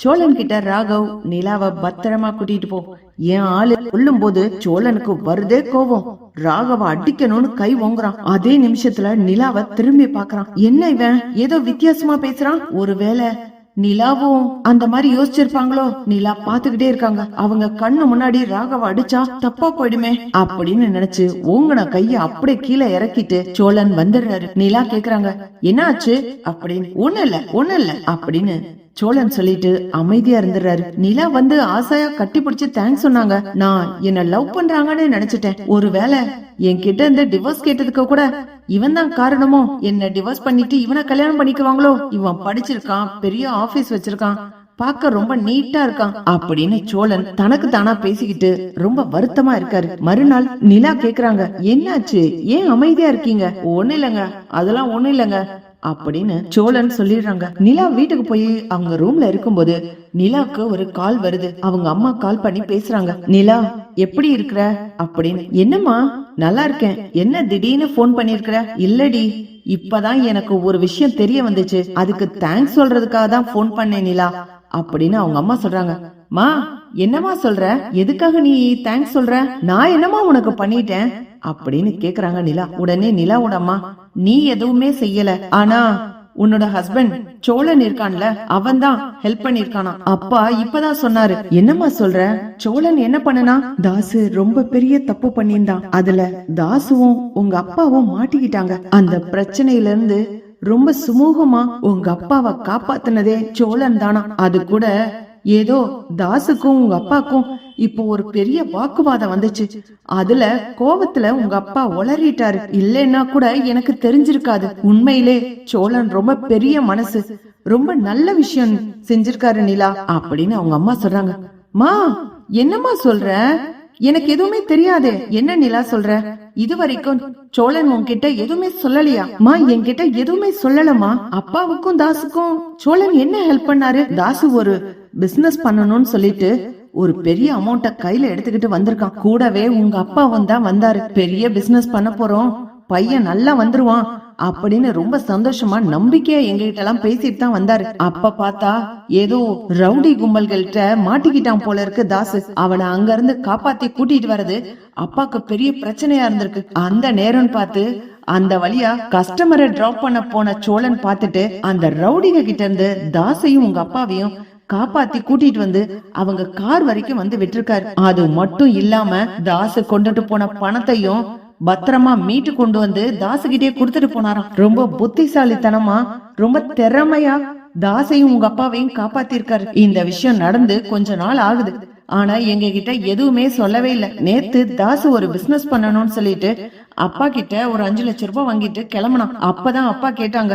சோழன் கிட்ட ராகவ் நிலாவை பத்திரமா கூட்டிட்டு போ. என் ஆளு சொல்லும் போது சோழனுக்கு வருதே கோவம் ராகவ அடிக்கணும்னு கை ஓங்குறான். அதே நிமிஷத்துல நிலாவை திரும்பி பாக்குறான். என்ன இவன்? ஏதோ வித்தியாசமா பேசுறான்? ஒருவேளை நிலாவும் அந்த மாதிரி யோசிச்சிருப்பாங்களோ? நிலா பாத்துக்கிட்டே இருக்காங்க. அவங்க கண்ணு முன்னாடி ராகவ அடிச்சா தப்பா போயிடுமே அப்படின்னு நினைச்சு ஓங்குன கைய அப்படியே கீழே இறக்கிட்டு சோழன் வந்துடுறாரு. நிலா கேக்குறாங்க என்ன ஆச்சு அப்படின்னு ஒண்ணு இல்ல ஒண்ணு இல்ல அப்படின்னு சோழன் சொல்லிட்டு அமைதியா இருந்துறாரு நிலா வந்து ஆசையா கட்டி பிடிச்சு தேங்க்ஸ் சொன்னாங்க. நான் என்ன லவ் பண்றாங்கன்னு நினைச்சிட்டேன். ஒருவேளை என்கிட்ட இருந்து டிவோர்ஸ் கேட்டதுக்கு கூட இவன் தான் காரணமோ? என்ன டிவோர்ஸ் பண்ணிட்டு இவனை கல்யாணம் பண்ணிக்குவாங்களோ? இவன் படிச்சிருக்கான் பெரிய ஆபீஸ் வச்சிருக்கான் பார்க்க ரொம்ப நீட்டா இருக்கான் அப்படின்னு சோழன் தனக்கு தானா பேசிக்கிட்டு ரொம்ப வருத்தமா இருக்காரு. மறுநாள் நிலா கேக்குறாங்க என்னாச்சு? ஏன் அமைதியா இருக்கீங்க? ஒண்ணு இல்லைங்க. அதெல்லாம் ஒண்ணு இல்லைங்க. அப்படின்னு சோழன் சொல்லிடுறாங்க. நிலா வீட்டுக்கு போய் அவங்க ரூம்ல இருக்கும்போது நிலாக்கு ஒரு கால் வருது. அவங்க அம்மா கால் பண்ணி பேசுறாங்க. நிலா எப்படி இருக்கிற? அப்படின்னு என்னம்மா நல்லா இருக்கேன். என்ன திடீர்னு போன் பண்ணிருக்கிற இல்லடி இப்பதான் எனக்கு ஒரு விஷயம் தெரிய வந்துச்சு. அதுக்கு தேங்க்ஸ் சொல்றதுக்காக தான் போன் பண்ணேன் நிலா அப்படின்னு அவங்க அம்மா சொல்றாங்க. மா என்னம்மா சொல்ற? எதுக்காக நீ தேங்க்ஸ் சொல்ற? நான் என்னம்மா உனக்கு பண்ணிட்டேன்? அப்படின்னு கேக்குறாங்க நிலா. உடனே நிலாவோட அம்மா நீ எதுவுமே செய்யல. ஆனா உன்னோட ஹஸ்பண்ட் சோழன் இருக்கான்ல அவன் தான் ஹெல்ப் பண்ணிருக்கானா அப்பா இப்பதான் சொன்னாரு என்னம்மா சொல்ற? சோழன் என்ன பண்ணனா? தாசு ரொம்ப பெரிய தப்பு பண்ணியிருந்தான். அதுல தாசுவும் உங்க அப்பாவும் மாட்டிக்கிட்டாங்க. அந்த பிரச்சனையில இருந்து ரொம்ப சுமூகமா உங்க அப்பாவை காப்பாத்துனதே சோழன் தானா அது கூட ஏதோ தாசுக்கும் உங்க அப்பாக்கும் இப்போ ஒரு பெரிய வாக்குவாதம் வந்துச்சு. அதுல கோவத்துல உங்க அப்பா உளறிட்டாரு. இல்லைன்னா கூட எனக்கு தெரிஞ்சிருக்காது. உண்மையிலே சோழன் ரொம்ப பெரிய மனசு. ரொம்ப நல்ல விஷயம் செஞ்சிருக்காரு நிலா அப்படின்னு அவங்க அம்மா சொல்றாங்க. மா என்னம்மா சொல்ற? எனக்கு எதுவுமே தெரியாதே. என்ன நிலா சொல்ற? இது வரைக்கும் சோழன் உன்கிட்ட எதுவுமே சொல்லலையா? மா என்கிட்ட எதுவுமே சொல்லலமா அப்பாவுக்கும் தாசுக்கும் சோழன் என்ன ஹெல்ப் பண்ணாரு? தாசு ஒரு பிசினஸ் பண்ணணும்னு சொல்லிட்டு ஒரு பெரிய அமௌண்ட்ட கையில எடுத்துக்கிட்டு வந்திருக்கான். கூடவே உங்க அப்பாவும் தான் வந்தாரு. பெரிய பிசினஸ் பண்ண போறோம். பையன் நல்லா வந்துருவான் அப்படின்னு ரொம்ப சந்தோஷமா நம்பிக்கையா எங்ககிட்ட எல்லாம் பேசிட்டு தான் வந்தாரு. அப்ப பார்த்தா ஏதோ ரவுடி கும்பல்கள்கிட்ட மாட்டிக்கிட்டான் போல இருக்கு தாசு. அவனை அங்க இருந்து காப்பாத்தி கூட்டிட்டு வர்றது அப்பாக்கு பெரிய பிரச்சனையா இருந்திருக்கு. அந்த நேரம் பார்த்து அந்த வழியா கஸ்டமரை டிராப் பண்ண போன சோழன் பார்த்துட்டு அந்த ரவுடிங்க கிட்ட இருந்து தாசையும் உங்க அப்பாவையும் காப்பாத்தி கூட்டிட்டு வந்து அவங்க கார் வரைக்கும் வந்து விட்டுருக்காரு. அது மட்டும் இல்லாம தாசு கொண்டுட்டு போன பணத்தையும் பத்திரமா மீட்டு கொண்டு வந்து தாசுகிட்டே கொடுத்துட்டு போனாராம். ரொம்ப புத்திசாலித்தனமா ரொம்ப திறமையா தாசையும் உங்க அப்பாவையும் காப்பாத்திருக்காரு. இந்த விஷயம் நடந்து கொஞ்ச நாள் ஆகுது. ஆனா எங்க கிட்ட எதுவுமே சொல்லவே இல்ல. நேத்து தாசு ஒரு பிசினஸ் பண்ணணும்னு சொல்லிட்டு அப்பா கிட்ட ஒரு அஞ்சு லட்சம் ரூபாய் வாங்கிட்டு கிளம்புனான். அப்பதான் அப்பா கேட்டாங்க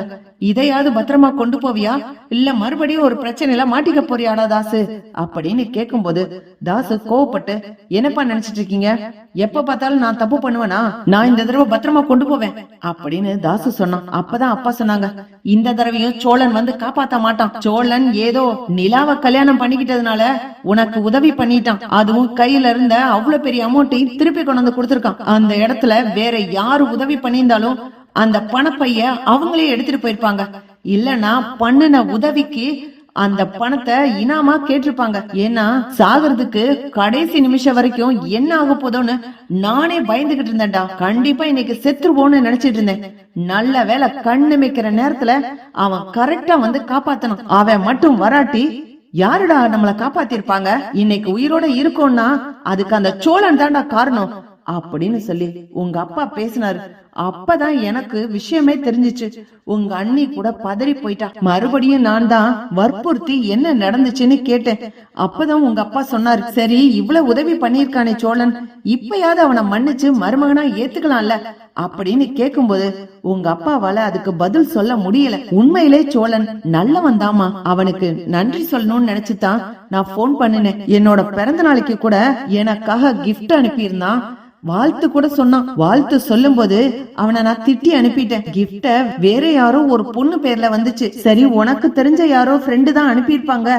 இதையாவது பத்திரமா கொண்டு போவியா? இல்ல மறுபடியும் ஒரு பிரச்சனையில மாட்டிக்க போறியாடா தாசு? அப்படின்னு கேக்கும்போது தாசு கோவப்பட்டு என்னப்பா நினைச்சிட்டு இருக்கீங்க எப்ப பார்த்தாலும் நான் தப்பு பண்ணுவேனா? நான் இந்த தடவை பத்திரமா கொண்டு போவேன். அப்படின்னு தாசு சொன்னான். அப்பதான் அப்பா சொன்னாங்க இந்த தடவையும் சோழன் வந்து காப்பாத்த மாட்டான். சோழன் ஏதோ நிலாவை கல்யாணம் பண்ணிக்கிட்டதுனால உனக்கு உதவி பண்ணிட்டான். அதுவும் கையில இருந்த அவ்வளவு பெரிய அமௌண்ட்டையும் திருப்பி கொண்டு வந்து கொடுத்திருக்கான். அந்த இடத்துல வேற யாரு உதவி பண்ணியிருந்தாலும் அந்த பணப்பைய அவங்களே எடுத்துட்டு போயிருப்பாங்க. இல்லனா பண்ணின உதவிக்கு அந்த பணத்தை இனாமா கேட்டிருப்பாங்க. ஏன்னா சாகிறதுக்கு கடைசி நிமிஷம் வரைக்கும் என்ன ஆக போதோன்னு நானே பயந்துகிட்டு இருந்தேன்டா. கண்டிப்பா இன்னைக்கு செத்துருவோன்னு நினைச்சிட்டு இருந்தேன். நல்ல வேலை கண்ணு மிக்கிற நேரத்துல அவன் கரெக்டா வந்து காப்பாத்தணும். அவன் மட்டும் வராட்டி யாருடா நம்மள காப்பாத்திருப்பாங்க? இன்னைக்கு உயிரோட இருக்கோம்னா அதுக்கு அந்த சோழன் தான்டா காரணம். அப்படின்னு சொல்லி உங்க அப்பா பேசினாரு. அப்பதான் எனக்கு விஷயமே தெரிஞ்சுச்சு. உங்க அண்ணி கூட பதறி போயிட்டா. மறுபடியும் நான் தான் வற்புறுத்தி என்ன நடந்துச்சுன்னு கேட்டேன். அப்பதான் உங்க அப்பா சொன்னாரு. சரி இவ்வளவு உதவி பண்ணிருக்கானே சோழன். இப்பயாவது அவனை மன்னிச்சு மருமகனா ஏத்துக்கலாம்ல அப்படின்னு கேக்கும்போது உங்க அப்பாவால அதுக்கு பதில் சொல்ல முடியல. உண்மையிலே சோழன் நல்லவன் தாமா அவனுக்கு நன்றி சொல்லணும்னு நினைச்சுதான் நான் போன் பண்ணினேன் என்னோட பிறந்த நாளைக்கு கூட எனக்காக கிஃப்ட் அனுப்பியிருந்தான் வாழ்த்து கூட சொன்னான். வாழ்த்து சொல்லும் போது அவனை நான் திட்டி அனுப்பிட்டேன். கிஃப்ட வேற யாரோ ஒரு பொண்ணு பேர்ல வந்துச்சு. சரி உனக்கு தெரிஞ்ச யாரோ ஃப்ரெண்டு தான் அனுப்பியிருப்பாங்க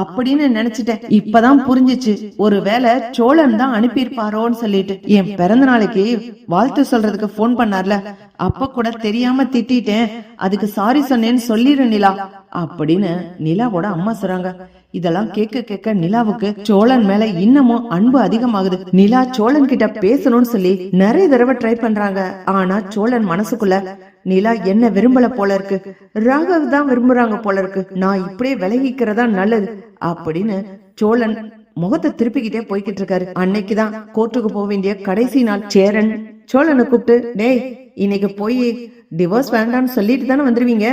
அப்படின்னு நினைச்சிட்டேன். இப்பதான் புரிஞ்சுச்சு. ஒருவேளை சோழன் தான் அனுப்பியிருப்பாரோன்னு சொல்லிட்டு. என் பிறந்த நாளைக்கு வாழ்த்து சொல்றதுக்கு போன் பண்ணார்ல. அப்ப கூட தெரியாம திட்டேன் அதுக்கு சாரி சொன்னேன்னு சொல்லிரு நிலா அப்படின்னு நிலாவோட அம்மா சொல்றாங்க. இதெல்லாம் கேட்க கேட்க நிலாவுக்கு சோழன் மேல இன்னமும் அன்பு அதிகமாகுது. நிலா சோழன் கிட்ட பேசணும்னு சொல்லி நிறைய தடவை ட்ரை பண்றாங்க. ஆனா சோழன் மனசுக்குள்ள நிலா என்ன விரும்பல போல இருக்கு? ராகவ் தான் விரும்புறாங்க போல இருக்கு. நான் இப்படியே விலகிக்கிறதா நல்லது. அப்படின்னு சோழன் முகத்தை திருப்பிக்கிட்டே போய்கிட்டு இருக்காரு. அன்னைக்குதான் கோர்ட்டுக்கு போக வேண்டிய கடைசி நாள் சேரன் சோழனை கூப்பிட்டு டேய் இன்னைக்கு போய் டிவோர்ஸ் வேண்டாம்னு சொல்லிட்டு தானே வந்துருவீங்க?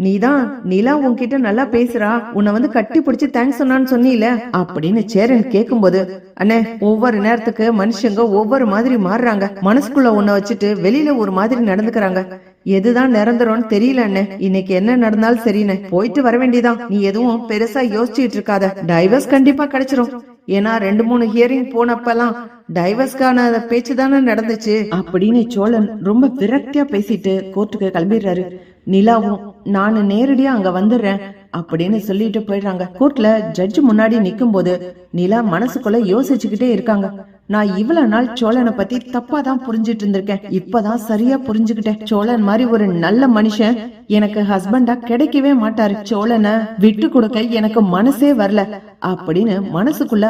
நீதான் நிலா உன்கிட்ட நல்லா பேசுறா. உன்னை வந்து கட்டி பிடிச்சு தேங்க்ஸ் சொன்னான்னு சொன்னீல. அப்படின்னு சேரன் கேக்கும்போது அண்ணே ஒவ்வொரு நேரத்துக்கு மனுஷங்க ஒவ்வொரு மாதிரி மாறுறாங்க. மனசுக்குள்ள உன்னை வச்சுட்டு வெளியில ஒரு மாதிரி நடந்துக்கறாங்க. எதுதான் நிரந்தரம்னு தெரியல அண்ணே. இன்னைக்கு என்ன நடந்தாலும் சரிண்ணே போயிட்டு வர வேண்டியதான் நீ எதுவும் பெருசா யோசிச்சுட்டு இருக்காத. டைவர்ஸ் கண்டிப்பா கிடைச்சிரும். ஏன்னா ரெண்டு மூணு ஹியரிங் போனப்பெல்லாம் டைவர்ஸ்க்கான பேச்சு தானே நடந்துச்சு. அப்படின்னு சோழன் ரொம்ப விரக்தியா பேசிட்டு கோர்ட்டுக்கு கிளம்பிடுறாரு. நிலாவும் நானு நேரடியா அங்க வந்துடுறேன் அப்படின்னு சொல்லிட்டு போயிடுறாங்க. கோர்ட்ல ஜட்ஜ் முன்னாடி நிக்கும் போது நிலா மனசுக்குள்ள யோசிச்சுக்கிட்டே இருக்காங்க. நான் இவ்வளவு நாள் சோழனை பத்தி தப்பா தான் புரிஞ்சிட்டு இருந்திருக்கேன் இப்பதான் சரியா புரிஞ்சுக்கிட்டேன். சோழன் மாதிரி ஒரு நல்ல மனுஷன் எனக்கு ஹஸ்பண்டா கிடைக்கவே மாட்டாரு. சோழனை விட்டு கொடுக்க எனக்கு மனசே வரல. அப்படின்னு மனசுக்குள்ள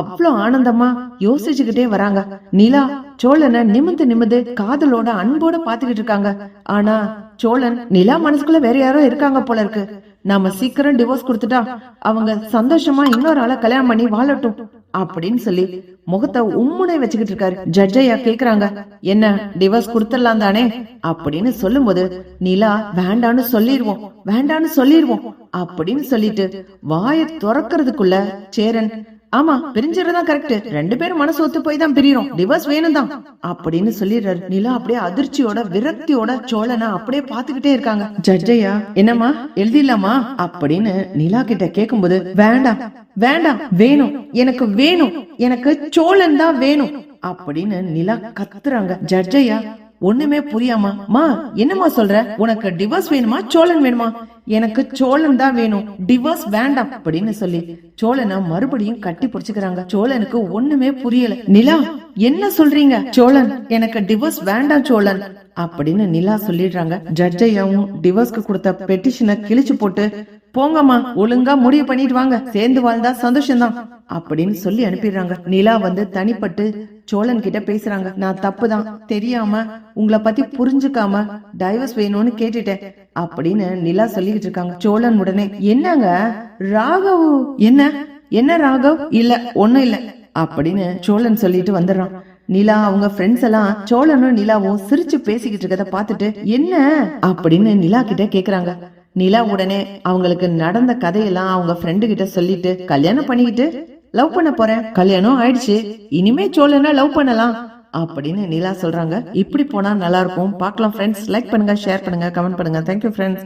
அவ்வளவு ஆனந்தமா யோசிச்சுக்கிட்டே வராங்க. நிலா சோழனை நிமிந்து நிமிந்து காதலோட அன்போட பாத்துக்கிட்டு இருக்காங்க. ஆனா சோழன் நிலா மனசுக்குள்ள வேற யாரோ இருக்காங்க போல இருக்கு. நாம சீக்கிரம் டிவோர்ஸ் கொடுத்துட்டா அவங்க சந்தோஷமா இன்னொரு ஆளை கல்யாணம் பண்ணி வாழட்டும் அப்படின்னு சொல்லி முகத்தை உம்முனை வச்சுக்கிட்டு இருக்காரு. ஜட்ஜையா கேக்குறாங்க. என்ன டிவோர்ஸ் கொடுத்துடலாம் தானே? அப்படின்னு சொல்லும்போது நிலா வேண்டான்னு சொல்லிடுவோம் வேண்டான்னு சொல்லிடுவோம் அப்படின்னு சொல்லிட்டு வாயை துறக்கிறதுக்குள்ள சேரன் ஆமா பிரிஞ்சிடறதா கரெக்ட் ரெண்டு பேரும் மனசு ஒத்து போய் தான் பிரியறோம். டிவோர்ஸ் வேணும் தான் அப்படின்னு சொல்லிடுறாரு. நிலா அப்படியே அதிர்ச்சியோட விரக்தியோட சோழனை அப்படியே பாத்துக்கிட்டே இருக்காங்க. ஜட்ஜையா என்னம்மா? எழுதிடலாமா? அப்படின்னு நிலா கிட்ட கேக்கும்போது வேண்டாம் வேண்டாம் வேணும். எனக்கு வேணும். எனக்கு சோழன் தான் வேணும். அப்படின்னு நிலா கத்துறாங்க. ஜட்ஜையா ஒண்ணுமே புரியாமா மா என்னம்மா சொல்ற? உனக்கு டிவோர்ஸ் வேணுமா? சோழன் வேணுமா? எனக்கு சோழன் தான் வேணும். டிவோர்ஸ் வேண்டாம் அப்படின்னு சொல்லி சோழனை மறுபடியும் கட்டி பிடிச்சுக்கிறாங்க. சோழனுக்கு ஒண்ணுமே புரியல. நிலா என்ன சொல்றீங்க? சோழன் எனக்கு டிவோர்ஸ் வேண்டாம் சோழன் அப்படின்னு நிலா சொல்லிடுறாங்க. ஜட்ஜையாவும் டிவோர்ஸ்க்கு கொடுத்த பெட்டிஷனை கிழிச்சு போட்டு போங்கம்மா ஒழுங்கா முடிவு பண்ணிட்டு வாங்க. சேர்ந்து வாழ்ந்தா சந்தோஷம்தான். அப்படின்னு சொல்லி அனுப்பிடுறாங்க. நிலா வந்து தனிப்பட்டு சோழன் கிட்ட பேசுறாங்க. நான் தப்புதான். தெரியாம உங்களை பத்தி புரிஞ்சுக்காம டைவர்ஸ் வேணும்னு கேட்டுட்டேன். அப்படின்னு நிலா சொல்லிக்கிட்டு இருக்காங்க. சோழன் உடனே என்னங்க? ராகவ்? என்ன? என்ன ராகவ்? இல்ல ஒண்ணும் இல்ல. அப்படின்னு சோழன் சொல்லிட்டு வந்துடுறான். நிலா அவங்க ஃப்ரெண்ட்ஸ் எல்லாம் சோழனும் நிலாவும் சிரிச்சு பேசிக்கிட்டு இருக்கத பாத்துட்டு என்ன? அப்படின்னு நிலா கிட்ட கேக்குறாங்க. நிலா உடனே அவங்களுக்கு நடந்த கதையெல்லாம் அவங்க ஃப்ரெண்டு கிட்ட சொல்லிட்டு கல்யாணம் பண்ணிக்கிட்டு லவ் பண்ண போறேன். கல்யாணம் ஆயிடுச்சு. இனிமே சோழனா லவ் பண்ணலாம். அப்படின்னு நிலா சொல்றாங்க. இப்படி போனா நல்லா இருக்கும். பார்க்கலாம் ஃப்ரெண்ட்ஸ் லைக் பண்ணுங்க ஷேர் பண்ணுங்க கமெண்ட் பண்ணுங்க. Thank you friends